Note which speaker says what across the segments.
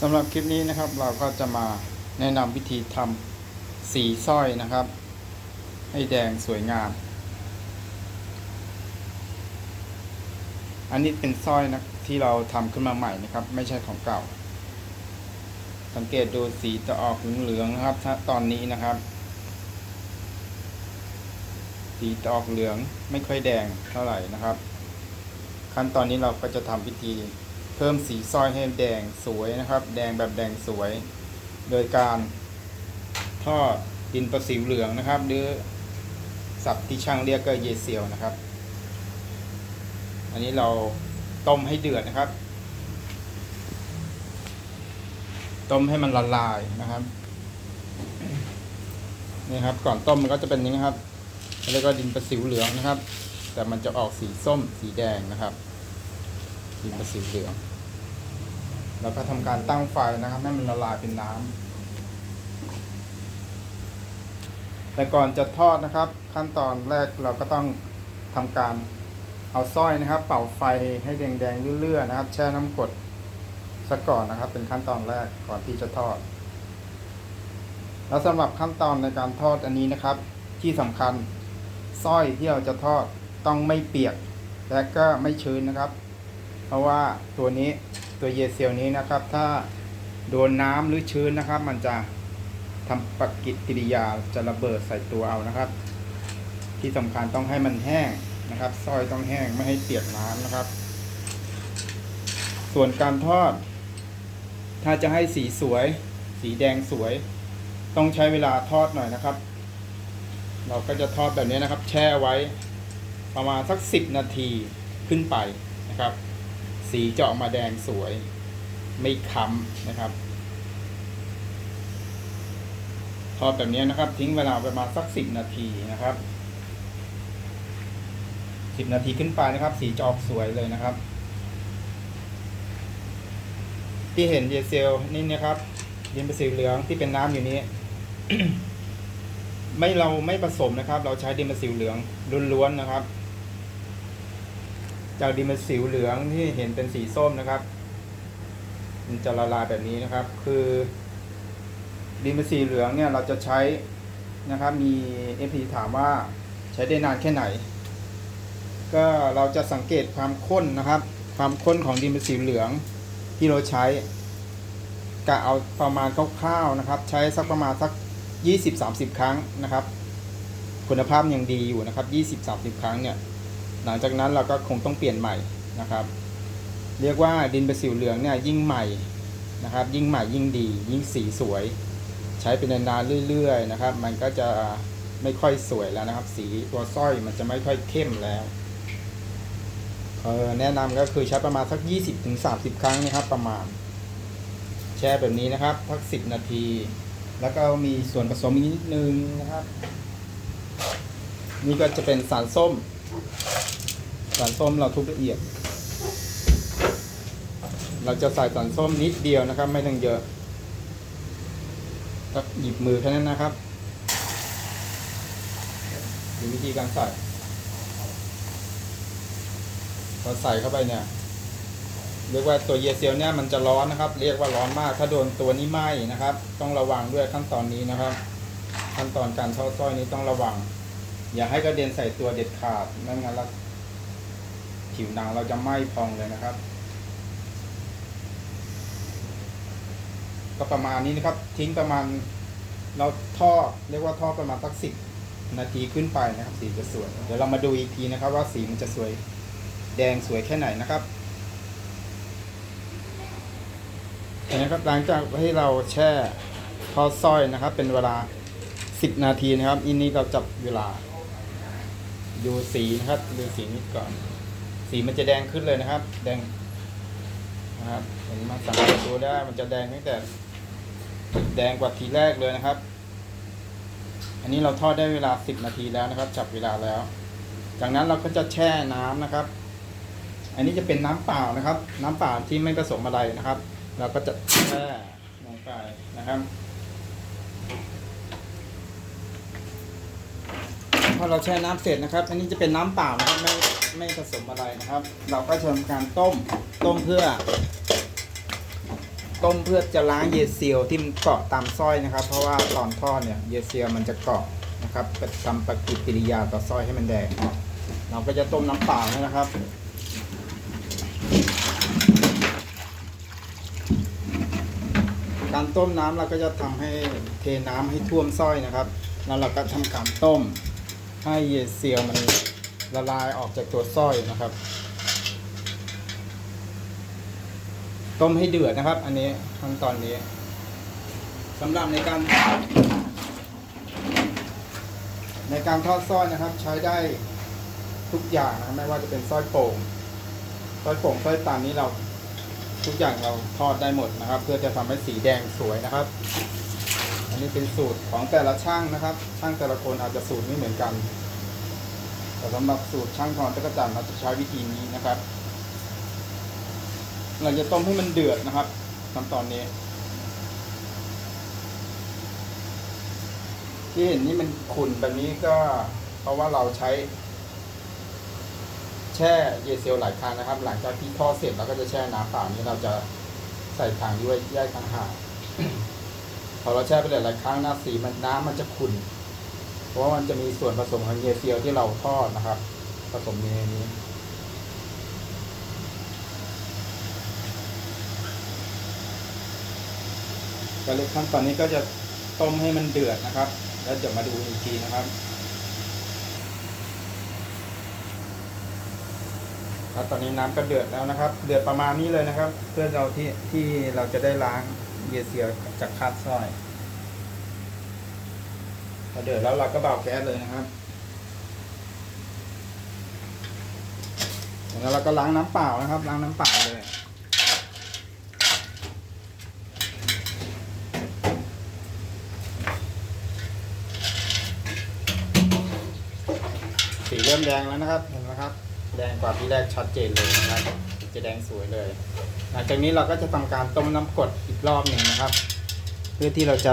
Speaker 1: สำหรับคลิปนี้นะครับเราก็จะมาแนะนำวิธีทำสีสร้อยนะครับ ให้แดงสวยงาม อันนี้เป็นสร้อยนะที่เราทำขึ้นมาใหม่นะครับ ไม่ใช่ของเก่า สังเกตดูสีจะออกเหลืองๆนะครับถ้าตอนนี้นะครับ สีจะออกเหลืองไม่ค่อยแดงเท่าไหร่นะครับ ขั้นตอนนี้เราก็จะทำพิธี เพิ่มสีสร้อยให้แดงสวยนะครับ แดงแบบแดงสวย โดยการทอดดินประสิวเหลืองนะครับ หรือศัพท์ที่ช่างเรียกก็เยเซียวนะครับ อันนี้เราต้มให้เดือดนะครับ ต้มให้มันละลายนะครับนี่ครับ ก่อนต้มมันก็จะเป็นอย่างนี้ครับ แล้วก็ดินประสิวเหลืองนะครับ แต่มันจะออกสีส้มสีแดงนะครับ ดินประสิวเหลืองแล้วก็ทำการตั้งไฟนะครับให้มันละลายเป็นน้ำแต่ก่อนจะทอดนะครับ ขั้นตอนแรกเราก็ต้องทำการเอาสร้อยนะครับ เป่าไฟให้แดงๆเรื่อยๆนะครับ แช่น้ำกดสักก่อนนะครับ เป็นขั้นตอนแรกก่อนที่จะทอด แล้วสำหรับขั้นตอนในการทอดอันนี้นะครับ ที่สำคัญสร้อยที่เราจะทอดต้องไม่เปียกและก็ไม่ชื้นนะครับ เพราะว่าตัวนี้ตัวเยเซียวนี้นะครับ ถ้าโดนน้ำหรือชื้นนะครับ มันจะทำปฏิกิริยาจะระเบิดใส่ตัวเอานะครับ ที่สำคัญต้องให้มันแห้งนะครับสร้อยต้องแห้งไม่ให้เปียกน้ำนะครับ ส่วนการทอด ถ้าจะให้สีสวย สีแดงสวย ต้องใช้เวลาทอดหน่อยนะครับ เราก็จะทอดแบบนี้นะครับ แช่ไว้ประมาณสักสิบนาทีขึ้นไปนะครับ สีจะออกมาแดงสวย ไม่ค้ำนะครับ ทอดแบบนี้นะครับ ทิ้งเวลาประมาณสักสิบนาทีนะครับสิบนาทีขึ้นไปนะครับ สีจะออกสวยเลยนะครับ ที่เห็นเยเซลนี่นะครับเยนเป็นสีเหลืองที่เป็นน้ำอยู่นี้ ไม่เราไม่ผสมนะครับ เราใช้ดินมะสิวเหลืองล้วนๆนะครับ จากดินมะสิวเหลืองที่เห็นเป็นสีส้มนะครับ มันจะละลายแบบนี้นะครับ คือ ดินมะสิวเหลืองเนี่ยเราจะใช้นะครับ มีเอฟพีถามว่าใช้ได้นานแค่ไหน ก็เราจะสังเกตความข้นนะครับ ความข้นของดินมะสิวเหลืองที่เราใช้กะเอาประมาณคร่าวๆนะครับ ใช้สักประมาณสัก 20-30 ครั้งนะครับ คุณภาพยังดีอยู่นะครับ 20-30 ครั้งเนี่ย หลังจากนั้นเราก็คงต้องเปลี่ยนใหม่นะครับ เรียกว่าดินประสิวเหลืองเนี่ยยิ่งใหม่นะครับ ยิ่งใหม่ยิ่งดี ยิ่งสีสวย ใช้เป็นนานๆเรื่อยๆนะครับ มันก็จะไม่ค่อยสวยแล้วนะครับ สีตัวสร้อยมันจะไม่ค่อยเข้มแล้วเออแนะนำก็คือใช้ประมาณสัก 20-30 ครั้งนะครับประมาณ แช่แบบนี้นะครับสัก 10 นาที แล้วก็มีส่วนผสมอีกนิดนึงนะครับ นี่ก็จะเป็นสารส้ม สารส้มเราทุบละเอียด เราจะใส่สารส้มนิดเดียวนะครับ ไม่ต้องเยอะก็หยิบมือแค่นั้นนะครับดูวิธีการใส่พอใส่เข้าไปเนี่ย เรียกว่าตัวเยเซียวเนี่ยมันจะร้อนนะครับ เรียกว่าร้อนมาก ถ้าโดนตัวนี้ไหม้นะครับ ต้องระวังด้วยขั้นตอนนี้นะครับ ขั้นตอนการทอดสร้อยนี้ต้องระวัง อย่าให้กระเด็นใส่ตัวเด็ดขาดไม่งั้นแล้วผิวหนังเราจะไหม้พองเลยนะครับ ก็ประมาณนี้นะครับ ทิ้งประมาณ เราทอดเรียกว่าทอดประมาณสักสิบนาทีขึ้นไปนะครับ สีจะสวย เดี๋ยวเรามาดูอีกทีนะครับ ว่าสีมันจะสวยแดงสวยแค่ไหนนะครับเห็นนะครับหลังจากที่เราแช่ทอดสร้อยนะครับ เป็นเวลา 10 นาทีนะครับอันนี้เราจับเวลา ดูสีนะครับดูสีนิดก่อน สีมันจะแดงขึ้นเลยนะครับ แดงนะครับเห็นมาสังเกตดูได้มันจะแดงตั้งแต่ แดงกว่าทีแรกเลยนะครับ อันนี้เราทอดได้เวลา 10 นาทีแล้วนะครับ จับเวลาแล้ว จากนั้นเราก็จะแช่น้ำนะครับ อันนี้จะเป็นน้ำเปล่านะครับ น้ำเปล่าที่ไม่ผสมอะไรนะครับ เราก็จะแช่ลงไปนะครับ พอเราแช่น้ำเสร็จนะครับ อันนี้จะเป็นน้ำเปล่านะครับไม่ไม่ผสมอะไรนะครับ เราก็จะทำการต้มต้มเพื่อ ต้มเพื่อจะล้างเยเซียวที่มันเกาะตามสร้อยนะครับ เพราะว่าตอนทอดเนี่ยเยเซียวมันจะเกาะนะครับทำปฏิกิริยาต่อสร้อยให้มันแดงเราก็จะต้มน้ำเปล่านะครับการต้มน้ำเราก็จะทำให้เทน้ำให้ท่วมสร้อยนะครับ แล้วเราก็ทำการต้ม ให้เยเซียวมันละลายออกจากตัวสร้อยนะครับ ต้มให้เดือดนะครับ อันนี้ขั้นตอนนี้สำหรับในการ ในการทอดสร้อยนะครับ ใช้ได้ทุกอย่างนะไม่ว่าจะเป็นสร้อยโป่งสร้อยโป่งสร้อยตันนี้เราทุกอย่างเราทอดได้หมดนะครับ เพื่อจะทำให้สีแดงสวยนะครับ อันนี้เป็นสูตรของแต่ละช่างนะครับ ช่างแต่ละคนอาจจะสูตรไม่เหมือนกัน แต่สำหรับสูตรช่างทอนตะกจันเราจะใช้วิธีนี้นะครับ เราจะต้มให้มันเดือดนะครับขั้นตอนนี้ ที่เห็นนี่มันขุ่นแบบนี้ก็เพราะว่าเราใช้ แช่เยเซลหลายครั้งนะครับ หลังจากที่ทอดเสร็จเราก็จะแช่น้ำเปล่านี้เราจะใส่ถังด้วยแยกต่างหาก พอเราแช่ไปหลายๆครั้งนะสีมันน้ำมันจะขุ่นเพราะว่ามันจะมีส่วนผสมของเยเซียวที่เราทอดนะครับ ผสมในนี้การเล็กขั้นตอนนี้ก็จะต้มให้มันเดือดนะครับ แล้วจะมาดูอีกทีนะครับแล้วตอนนี้น้ำก็เดือดแล้วนะครับ เดือดประมาณนี้เลยนะครับ เพื่อเราที่ที่เราจะได้ล้าง เยเซียจากคาบสร้อยพอเดือดแล้วเราก็เบาแก๊สเลยนะครับแล้วเราก็ล้างน้ำเปล่านะครับ ล้างน้ำเปล่าเลยสีเริ่มแดงแล้วนะครับเห็นไหมครับ แดงกว่าที่แรกชัดเจนเลยนะครับ จะแดงสวยเลย หลังจากนี้เราก็จะทำการต้มน้ำกดอีกรอบหนึ่งนะครับ เพื่อที่เราจะ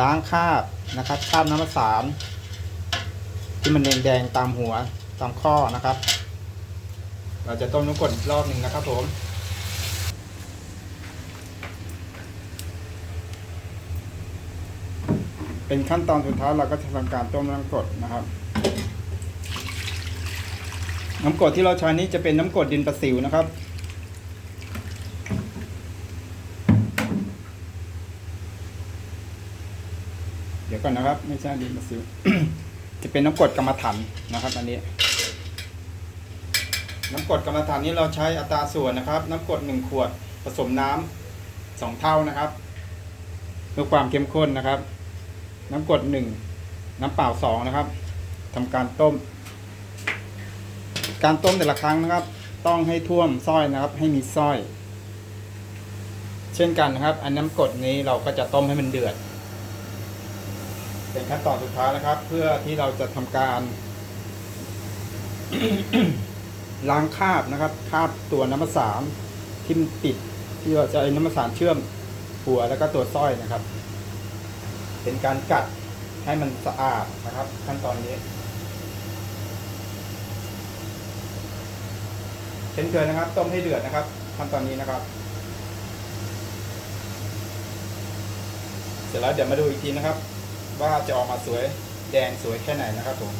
Speaker 1: ล้างคราบนะครับคราบน้ำมันสารที่มันแดงๆตามหัวตามข้อนะครับ เราจะต้มน้ำกดอีกรอบหนึ่งนะครับผมเป็นขั้นตอนสุดท้ายเราก็จะทำการต้มน้ำกรดนะครับ น้ำกรดที่เราใช้นี้จะเป็นน้ำกรดดินประสิวนะครับ เดี๋ยวก่อนนะครับ ไม่ใช่ดินประสิว จะเป็นน้ำกรดกรรมฐานนะครับอันนี้ น้ำกรดกรรมฐานนี้เราใช้อัตราส่วนนะครับ น้ำกรดหนึ่งขวดผสมน้ำสองเท่านะครับเพื่อความเข้มข้นนะครับ น้ำกรดหนึ่งน้ำเปล่าสองนะครับทำการต้ม การต้มแต่ละครั้งนะครับ ต้องให้ท่วมสร้อยนะครับ ให้มีสร้อย เช่นกันนะครับ อันน้ำกรดนี้เราก็จะต้มให้มันเดือด เป็นขั้นตอนสุดท้ายนะครับ เพื่อที่เราจะทำการ ล้างคราบนะครับคราบตัวน้ำมันสารที่มันติดที่เราจะเอาน้ำมันสารเชื่อมหัวแล้วก็ตัวสร้อยนะครับ เป็นการกัดให้มันสะอาดนะครับ ขั้นตอนนี้ เช่นเคยนะครับ ต้มให้เดือดนะครับขั้นตอนนี้นะครับ เสร็จแล้วเดี๋ยวมาดูอีกทีนะครับ ว่าจะออกมาสวยแดงสวยแค่ไหนนะครับผม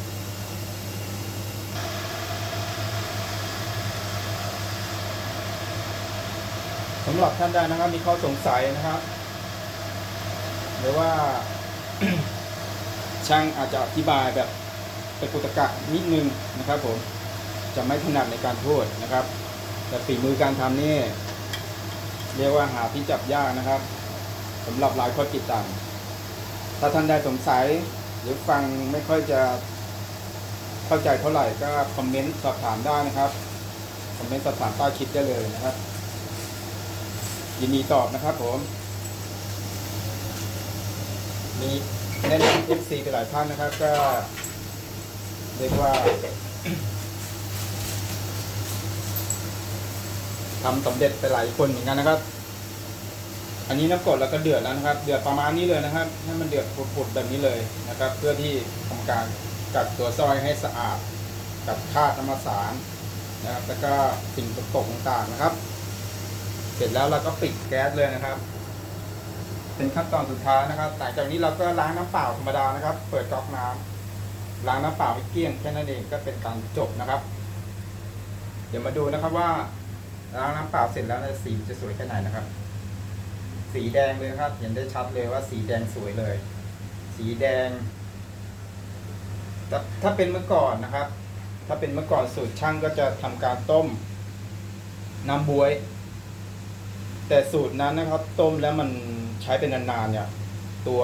Speaker 1: สำหรับท่านใดนะครับมีข้อสงสัยนะครับ หรือว่าช่างอาจจะอธิบายแบบเป็นกุตกะนิดนึงนะครับผม จะไม่ถนัดในการพูดนะครับ แต่ฝีมือการทำนี่เรียกว่าหาที่จับยากนะครับสำหรับหลายคนติดตามถ้าท่านใดสงสัยหรือฟังไม่ค่อยจะเข้าใจเท่าไหร่ก็คอมเมนต์สอบถามได้นะครับคอมเมนต์สอบถามใต้คลิปได้เลยนะครับ ยินดีตอบนะครับผมมีแนะนำ FC ไปหลายท่านนะครับ ก็เรียกว่า ทำสำเร็จไปหลายคนเหมือนกันนะครับ อันนี้น้ำกรดแล้วก็เดือดแล้วนะครับ เดือดประมาณนี้เลยนะครับ ให้มันเดือดปุดๆแบบนี้เลยนะครับ เพื่อที่ทำการกัดตัวซอยให้สะอาดกัดคราดน้ำมันสารนะครับแล้วก็สิ่งตกต่างๆนะครับ เสร็จแล้วเราก็ปิดแก๊สเลยนะครับ เป็นขั้นตอนสุดท้ายนะครับหลังจากนี้เราก็ล้างน้ำเปล่าธรรมดานะครับ เปิดก๊อกน้ำล้างน้ำเปล่าให้เกลี้ยงแค่นั้นเองก็เป็นการจบนะครับ เดี๋ยวมาดูนะครับว่า ล้างน้ำเปล่าเสร็จแล้วเนี่ยสีจะสวยแค่ไหนนะครับ สีแดงเลยครับ เห็นได้ชัดเลยว่าสีแดงสวยเลย สีแดงแต่ถ้าเป็นเมื่อก่อนนะครับ ถ้าเป็นเมื่อก่อนสูตรช่างก็จะทำการต้มน้ำบวย แต่สูตรนั้นนะครับ ต้มแล้วมันใช้เป็นนานๆเนี่ย ตัว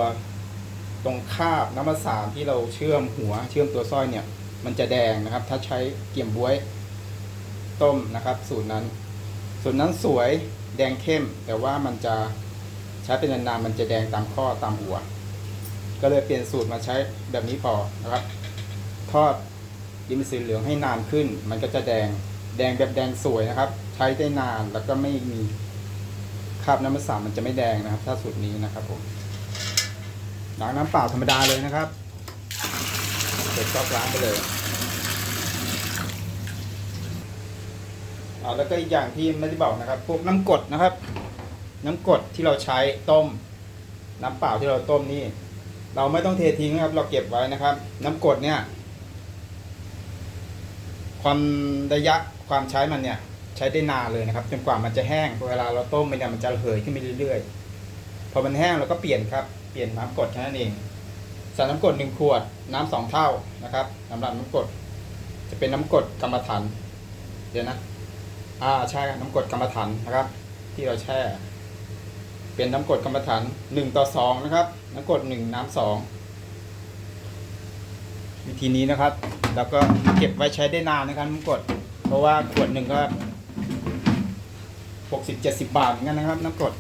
Speaker 1: ตรงคาบน้ำมันสารที่เราเชื่อมหัว เชื่อมตัวสร้อยเนี่ย มันจะแดงนะครับ ถ้าใช้เกี่ยมบวย ต้มนะครับ สูตรนั้น สูตรนั้นสวยแดงเข้ม แต่ว่ามันจะใช้เป็นนานๆมันจะแดงตามข้อตามหัว ก็เลยเปลี่ยนสูตรมาใช้แบบนี้พอนะครับ ทอดดินสีเหลืองให้นานขึ้น มันก็จะแดงแดงแบบแดงสวยนะครับ ใช้ได้นานแล้วก็ไม่มีคราบน้ำมันสารมันจะไม่แดงนะครับ ถ้าสูตรนี้นะครับผมล้างน้ำเปล่าธรรมดาเลยนะครับเสร็จก็ล้างไปเลยเอาแล้วก็อีกอย่างที่ไม่ได้บอกนะครับ พวกน้ำกดนะครับ น้ำกดที่เราใช้ต้ม น้ำเปล่าที่เราต้มนี่ เราไม่ต้องเททิ้งนะครับ เราเก็บไว้นะครับ น้ำกดเนี่ย ความระยะความใช้มันเนี่ย ใช้ได้นานเลยนะครับจนกว่ามันจะแห้งเวลาเราต้มไปเนี่ยมันจะเหยขึ้นไปเรื่อยๆพอมันแห้งเราก็เปลี่ยนครับเปลี่ยนน้ำกดแค่นั้นเองใส่น้ำกดหนึ่งขวด น้ำสองเท่านะครับสำหรับน้ำกดจะเป็นน้ำกดกรรมฐานเดี๋ยวนะ อ่าใช่น้ำกรดกรรมฐานนะครับ ที่เราแช่ เป็นน้ำกรดกรรมฐานหนึ่งต่อสองนะครับ น้ำกรดหนึ่งน้ำสองวิธีนี้นะครับแล้วก็เก็บไว้ใช้ได้นานนะครับน้ำกรดเพราะว่าขวดหนึ่งก็หกสิบเจ็ดสิบบาทเหมือนกันนะครับ น้ำกรด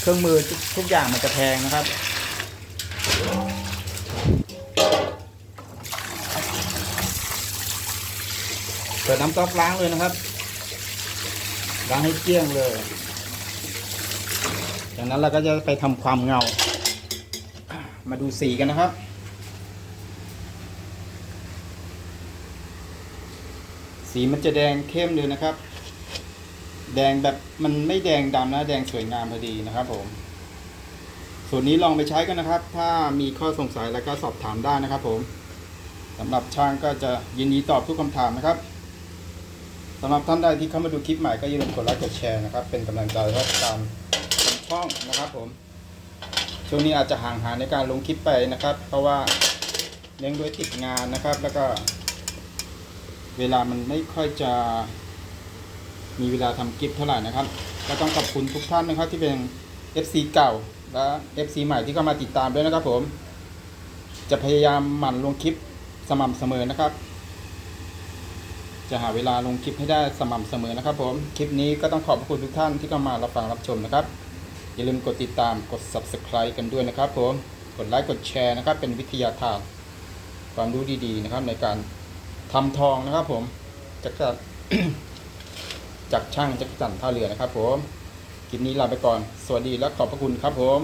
Speaker 1: เครื่องมือทุกทุกอย่างมันจะแพงนะครับเปิดน้ำก๊อกล้างเลยนะครับ ล้างให้เกลี้ยงเลย จากนั้นเราก็จะไปทำความเงา มาดูสีกันนะครับสีมันจะแดงเข้มเลยนะครับ แดงแบบมันไม่แดงดำนะแดงสวยงามพอดีนะครับผม ส่วนนี้ลองไปใช้กันนะครับ ถ้ามีข้อสงสัยแล้วก็สอบถามได้นะครับผมสำหรับช่างก็จะยินดีตอบทุกคำถามนะครับ สำหรับท่านใดที่เข้ามาดูคลิปใหม่ก็อย่าลืมกดไลค์กดแชร์นะครับ เป็นกำลังใจให้ตามช่องนะครับผม ช่วงนี้อาจจะห่างหายในการลงคลิปไปนะครับ เพราะว่าเนื่องด้วยติดงานนะครับ แล้วก็ เวลามันไม่ค่อยจะมีเวลาทำคลิปเท่าไหร่นะครับก็ต้องขอบคุณทุกท่านนะครับ ที่เป็น FC เก่าและ FC ใหม่ที่เข้ามาติดตามด้วยนะครับผม จะพยายามหมั่นลงคลิปสม่ำเสมอนะครับ จะหาเวลาลงคลิปให้ได้สม่ำเสมอนะครับผม คลิปนี้ก็ต้องขอบคุณทุกท่านที่เข้ามารับฟังรับชมนะครับ อย่าลืมกดติดตามกด subscribe กันด้วยนะครับผม กดไลค์กดแชร์นะครับ เป็นวิทยาทานความรู้ดีๆนะครับในการทำทองนะครับผมจากจากจากช่างจักรจันท่าเรือนะครับผม คลิปนี้ลาไปก่อน สวัสดีและขอบพระคุณครับผม